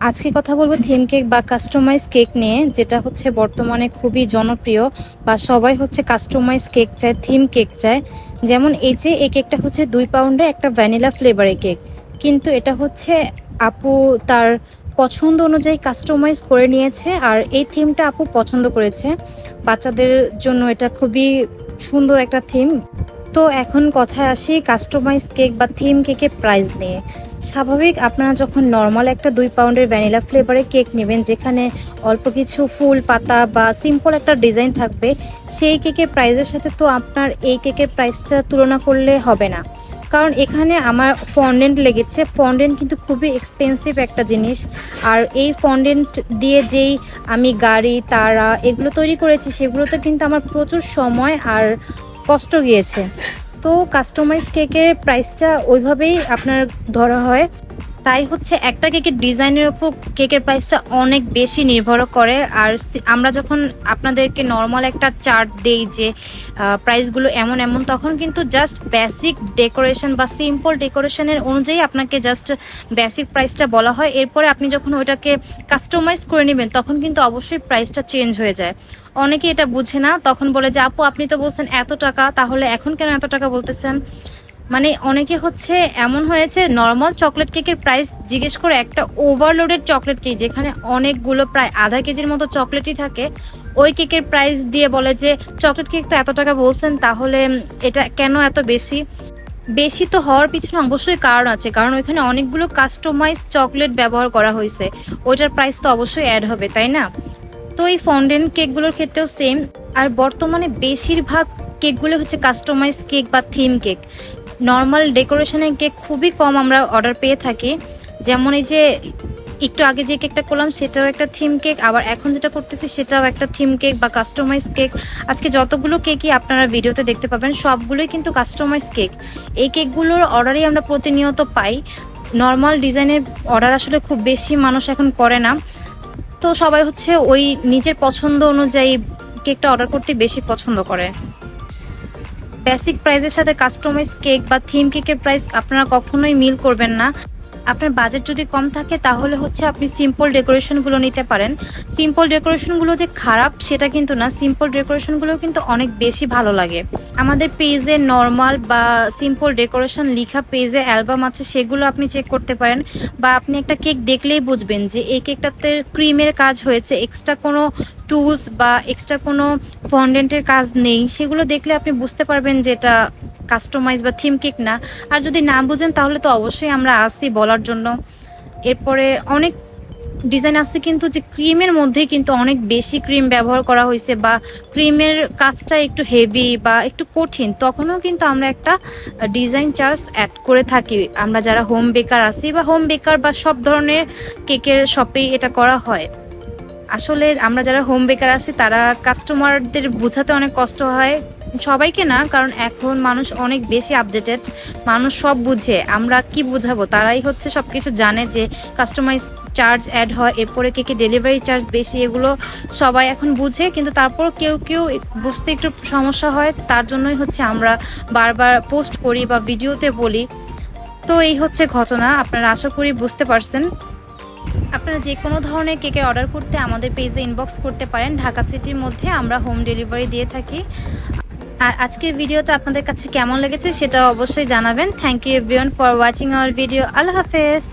আজকে কথা বলব থিম কেক বা কাস্টমাইজ কেক নিয়ে, যেটা হচ্ছে বর্তমানে খুবই জনপ্রিয় বা সবাই হচ্ছে কাস্টমাইজ কেক চায় থিম কেক চায়। যেমন এই যে এই কেকটা হচ্ছে দুই পাউন্ডে একটা ভ্যানিলা ফ্লেভারের কেক কিন্তু এটা হচ্ছে আপু তার পছন্দ অনুযায়ী কাস্টমাইজ করে নিয়েছে আর এই থিমটা আপু পছন্দ করেছে। বাচ্চাদের জন্য এটা খুবই সুন্দর একটা থিম তো এখন কথায় আসি কাস্টমাইজ কেক বা থিম কেকের প্রাইস নিয়ে। স্বাভাবিক আপনারা যখন নর্মাল একটা দুই পাউন্ডের ভ্যানিলা ফ্লেভারের কেক নেবেন, যেখানে অল্প কিছু ফুল পাতা বা সিম্পল একটা ডিজাইন থাকবে, সেই কেকের প্রাইসের সাথে তো আপনার এই কেকের প্রাইসটা তুলনা করলে হবে না। কারণ এখানে আমার ফন্ডেন্ট লেগেছে। ফন্ডেন্ট কিন্তু খুবই এক্সপেন্সিভ একটা জিনিস। আর এই ফন্ডেন্ট দিয়ে যেই আমি গাড়ি, তারা এগুলো তৈরি করেছি, সেগুলোতে কিন্তু আমার প্রচুর সময় আর কষ্ট গিয়েছে। তো কাস্টমাইজ কেকের প্রাইসটা ওইভাবেই আপনার ধরা হয়। তাই হচ্ছে একটা কেকের ডিজাইনের উপর কেকের প্রাইসটা অনেক বেশি নির্ভর করে। আর আমরা যখন আপনাদেরকে নর্মাল একটা চার্ট দেই যে প্রাইসগুলো এমন এমন, তখন কিন্তু জাস্ট বেসিক ডেকোরেশন বা সিম্পল ডেকোরেশনের অনুযায়ী আপনাকে জাস্ট বেসিক প্রাইসটা বলা হয়। এরপরে আপনি যখন ওইটাকে কাস্টমাইজ করে নেবেন, তখন কিন্তু অবশ্যই প্রাইসটা চেঞ্জ হয়ে যায়। অনেকে এটা বুঝে না, তখন বলে যে, আপু, আপনি তো বলছেন এত টাকা, তাহলে এখন কেন এত টাকা বলতেছেন? মানে অনেকে হচ্ছে এমন হয়েছে নর্মাল চকলেট কেকের প্রাইস জিজ্ঞেস করে একটা ওভারলোডেড চকলেট কেক যেখানে অনেকগুলো প্রায় আধা কেজির মতো চকলেটই থাকে, ওই কেকের প্রাইস দিয়ে বলে যে চকলেট কেক তো এত টাকা বলছেন, তাহলে এটা কেন এত বেশি? বেশি তো হওয়ার পিছনে অবশ্যই কারণ আছে, কারণ ওইখানে অনেকগুলো কাস্টমাইজ চকলেট ব্যবহার করা হয়েছে, ওইটার প্রাইস তো অবশ্যই অ্যাড হবে, তাই না? তো এই ফন্ডেন্ট কেকগুলোর ক্ষেত্রেও সেম আর বর্তমানে বেশিরভাগ কেকগুলো হচ্ছে কাস্টমাইজ কেক বা থিম কেক নর্মাল ডেকোরেশনের কেক খুবই কম আমরা অর্ডার পেয়ে থাকি। যেমন এই যে একটু আগে যে কেকটা করলাম, সেটাও একটা থিম কেক আবার এখন যেটা করতেছি সেটাও একটা থিম কেক বা কাস্টমাইজ কেক আজকে যতগুলো কেকই আপনারা ভিডিওতে দেখতে পাবেন, সবগুলোই কিন্তু কাস্টমাইজ কেক এই কেকগুলোর অর্ডারই আমরা প্রতিনিয়ত পাই। নর্মাল ডিজাইনের অর্ডার আসলে খুব বেশি মানুষ এখন করে না। তো সবাই হচ্ছে ওই নিজের পছন্দ অনুযায়ী কেকটা অর্ডার করতে বেশি পছন্দ করে। বেসিক প্রাইজের সাথে কাস্টমাইজ কেক বা থিম কেকের প্রাইস আপনারা কখনোই মিল করবেন না। আপনার বাজেট যদি কম থাকে, তাহলে হচ্ছে আপনি সিম্পল ডেকোরেশনগুলো নিতে পারেন। সিম্পল ডেকোরেশনগুলো যে খারাপ, সেটা কিন্তু না। সিম্পল ডেকোরেশনগুলো কিন্তু অনেক বেশি ভালো লাগে। আমাদের পেজে নর্মাল বা সিম্পল ডেকোরেশন লিখা পেজে অ্যালবাম আছে, সেগুলো আপনি চেক করতে পারেন। বা আপনি একটা কেক দেখলেই বুঝবেন যে এই কেকটাতে ক্রিমের কাজ হয়েছে। এক্সট্রা কোনো টুলস বা এক্সট্রা কোনো ফন্ডেন্টের কাজ নেই। সেগুলো দেখলে আপনি বুঝতে পারবেন যে এটা কাস্টমাইজ বা থিম কেক না। আর যদি না বুঝেন, তাহলে তো অবশ্যই আমরা আসি বলার জন্য। এরপরে অনেক ডিজাইন আসছে কিন্তু যে ক্রিমের মধ্যেই কিন্তু অনেক বেশি ক্রিম ব্যবহার করা হয়েছে বা ক্রিমের কাজটা একটু হেভি বা একটু কঠিন, তখনও কিন্তু আমরা একটা ডিজাইন চার্জ অ্যাড করে থাকি। আমরা যারা হোম বেকার আছি বা হোম বেকার বা সব ধরনের কেকের শপেই এটা করা হয়। আসলে আমরা যারা হোম বেকার আছি, তারা কাস্টমারদের বোঝাতে অনেক কষ্ট হয়। সবাইকে না, কারণ এখন মানুষ অনেক বেশি আপডেটেড মানুষ সব বুঝে। আমরা কি বুঝাবো? তারাই হচ্ছে সব কিছু জানে যে কাস্টমাইজ চার্জ অ্যাড হয়, এরপরে কে কে ডেলিভারি চার্জ বেশি, এগুলো সবাই এখন বুঝে, কিন্তু তারপর কেউ কেউ বুঝতে একটু সমস্যা হয়। তার জন্যই হচ্ছে আমরা বারবার পোস্ট করি বা ভিডিওতে বলি। তো এই হচ্ছে ঘটনা, আপনারা আশা করি বুঝতে পারছেন। আপনারা যে কোনো ধরনের কেকের অর্ডার করতে আমাদের পেজে ইনবক্স করতে পারেন। ঢাকা সিটির মধ্যে আমরা হোম ডেলিভারি দিয়ে থাকি। আর আজকের ভিডিওটা আপনাদের কাছে কেমন লেগেছে সেটা অবশ্যই জানাবেন। Thank you everyone for watching our video আল্লাহ হাফেজ।